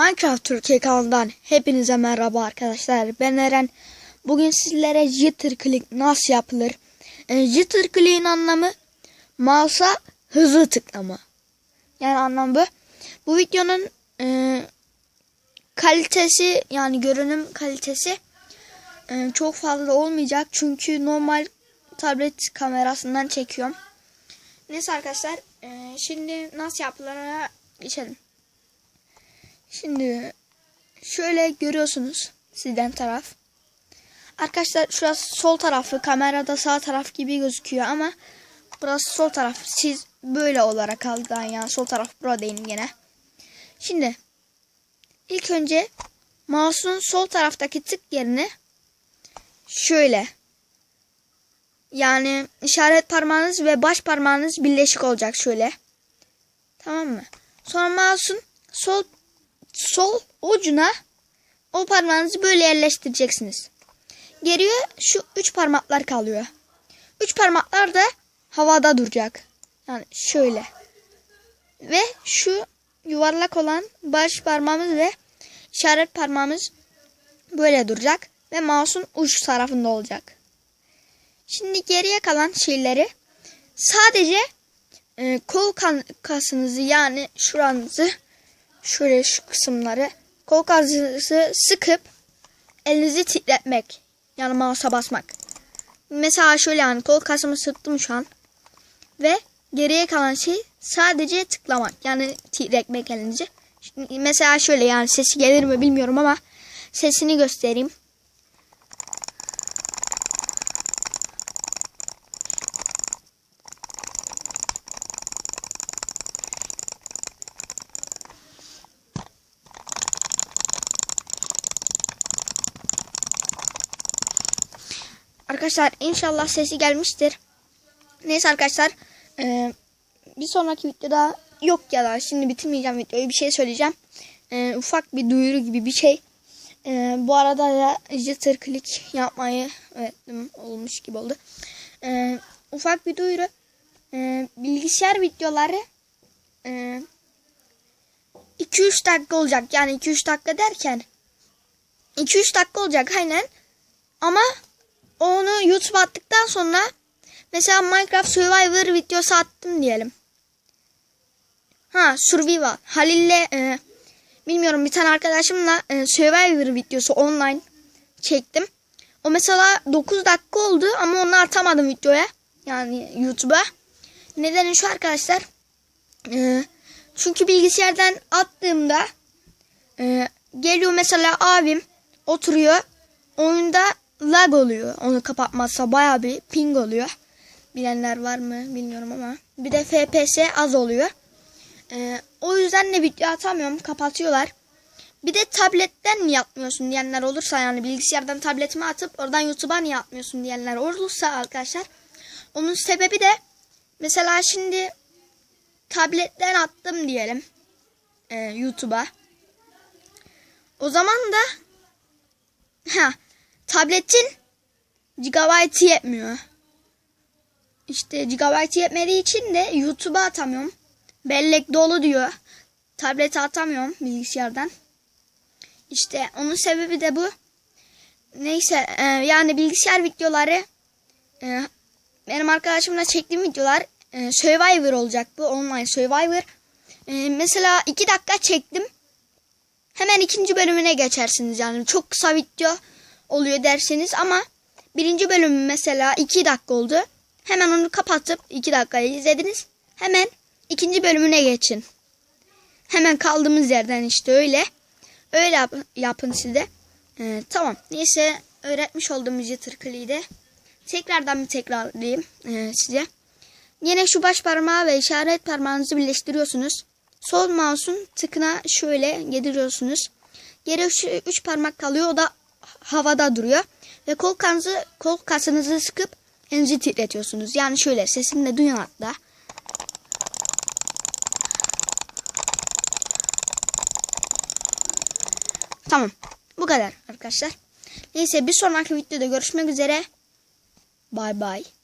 Minecraft Türkiye kanalından hepinize merhaba arkadaşlar. Ben Eren. Bugün sizlere jitter nasıl yapılır? E, jitter click'in anlamı mouse'a hızlı tıklama. Yani anlam bu. Bu videonun e, kalitesi yani görünüm kalitesi e, çok fazla olmayacak. Çünkü normal tablet kamerasından çekiyorum. Neyse arkadaşlar e, şimdi nasıl yapıldığına geçelim. Şimdi şöyle görüyorsunuz sizden taraf. Arkadaşlar şurası sol tarafı kamerada sağ taraf gibi gözüküyor ama burası sol taraf. Siz böyle olarak algılayın yani sol taraf buradayım gene. Şimdi ilk önce mouse'un sol taraftaki tık yerine şöyle yani işaret parmağınız ve baş parmağınız birleşik olacak şöyle. Tamam mı? Sonra mouse'un sol sol ucuna o parmağınızı böyle yerleştireceksiniz. Geriye şu üç parmaklar kalıyor. Üç parmaklar da havada duracak. Yani şöyle. Ve şu yuvarlak olan baş parmağımız ve işaret parmağımız böyle duracak. Ve mouse'un uç tarafında olacak. Şimdi geriye kalan şeyleri sadece e, kol kasınızı yani şuranızı şöyle şu kısımları kol kasınızı sıkıp elinizi titretmek. Yani mouse'a basmak. Mesela şöyle yani kol kasımı sıktım şu an. Ve geriye kalan şey sadece tıklamak. Yani titretmek elinizi. Şimdi mesela şöyle yani sesi gelir mi bilmiyorum ama sesini göstereyim. Arkadaşlar inşallah sesi gelmiştir. Neyse arkadaşlar. E, bir sonraki videoda yok ya da şimdi bitirmeyeceğim videoyu. Bir şey söyleyeceğim. E, ufak bir duyuru gibi bir şey. E, bu arada da jitter click yapmayı öğrettim. Olmuş gibi oldu. E, ufak bir duyuru. E, bilgisayar videoları e, 2-3 dakika olacak. Yani 2-3 dakika derken 2-3 dakika olacak aynen. Ama onu YouTube attıktan sonra mesela Minecraft Survivor videosu attım diyelim. Ha Survival. Halil'le e, bilmiyorum bir tane arkadaşımla e, Survivor videosu online çektim. O mesela 9 dakika oldu ama onu atamadım videoya. Yani YouTube'a. Nedeni şu arkadaşlar. E, çünkü bilgisayardan attığımda e, geliyor mesela abim oturuyor. Oyunda lag oluyor. Onu kapatmazsa baya bir ping oluyor. Bilenler var mı bilmiyorum ama. Bir de FPS az oluyor. Ee, o yüzden de video atamıyorum. Kapatıyorlar. Bir de tabletten niye atmıyorsun diyenler olursa yani bilgisayardan tabletime atıp oradan YouTube'a niye atmıyorsun diyenler olursa arkadaşlar. Onun sebebi de mesela şimdi tabletten attım diyelim e, YouTube'a. O zaman da ha tabletin gigabyte yetmiyor. İşte gigabyte yetmediği için de YouTube'a atamıyorum. Bellek dolu diyor. Tablete atamıyorum bilgisayardan. İşte onun sebebi de bu. Neyse e, yani bilgisayar videoları e, benim arkadaşımla çektiğim videolar e, Survivor olacak bu online Survivor. E, mesela 2 dakika çektim. Hemen ikinci bölümüne geçersiniz yani çok kısa video oluyor derseniz ama birinci bölüm mesela 2 dakika oldu. Hemen onu kapatıp 2 dakikayı izlediniz. Hemen ikinci bölümüne geçin. Hemen kaldığımız yerden işte öyle. Öyle yap yapın siz de. Ee, tamam. Neyse öğretmiş olduğum jitter de tekrardan bir tekrarlayayım e, size. Yine şu baş parmağı ve işaret parmağınızı birleştiriyorsunuz. Sol mouse'un tıkına şöyle gediriyorsunuz. Geri şu üç parmak kalıyor. O da havada duruyor. Ve kol kasınızı, kol kasınızı sıkıp elinizi titretiyorsunuz. Yani şöyle sesini de duyun hatta. Tamam. Bu kadar arkadaşlar. Neyse bir sonraki videoda görüşmek üzere. Bye bye.